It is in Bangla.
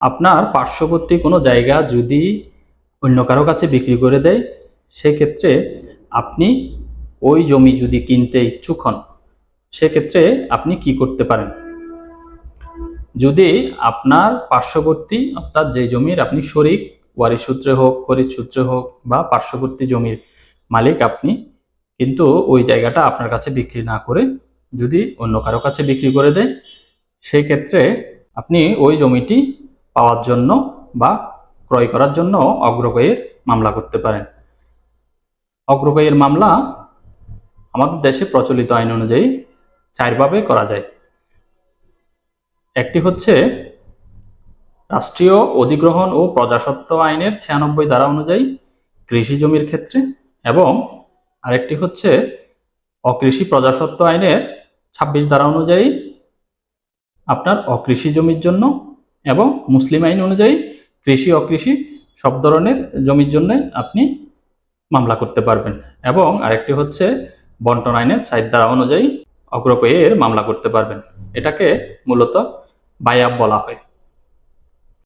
আপনার পার্শ্ববর্তী কোনো জায়গা যদি অন্য কারও কাছে বিক্রি করে দেয়, সেক্ষেত্রে আপনি ওই জমি যদি কিনতে ইচ্ছুক হন, সেক্ষেত্রে আপনি কি করতে পারেন? যদি আপনার পার্শ্ববর্তী, অর্থাৎ যে জমির আপনি শরিক, ওয়ারিশ সূত্রে হোক, খরিদ সূত্রে হোক বা পার্শ্ববর্তী জমির মালিক আপনি, কিন্তু ওই জায়গাটা আপনার কাছে বিক্রি না করে যদি অন্য কারও কাছে বিক্রি করে দেয় সেই ক্ষেত্রে আপনি ওই জমিটি পাওয়ার জন্য বা ক্রয় করার জন্য অগ্রগয়ের মামলা করতে পারেন। অগ্রগয়ের মামলা আমাদের দেশে প্রচলিত আইন অনুযায়ী চারভাবে করা যায়। একটি হচ্ছে রাষ্ট্রীয় অধিগ্রহণ ও প্রজাস্বত্ব আইনের ছিয়ানব্বই ধারা অনুযায়ী কৃষি জমির ক্ষেত্রে এবং আরেকটি হচ্ছে অকৃষি প্রজাস্বত্ব আইনের ছাব্বিশ ধারা অনুযায়ী আপনার অকৃষি জমির জন্য এবং মুসলিম আইন অনুযায়ী কৃষি, অকৃষি সব ধরনের জমির জন্য আপনি মামলা করতে পারবেন। এবং আরেকটি হচ্ছে বন্টন আইনের চার ধারা অনুযায়ী অগ্রপেয়ের মামলা করতে পারবেন। এটাকে মূলত বায়াব বলা হয়।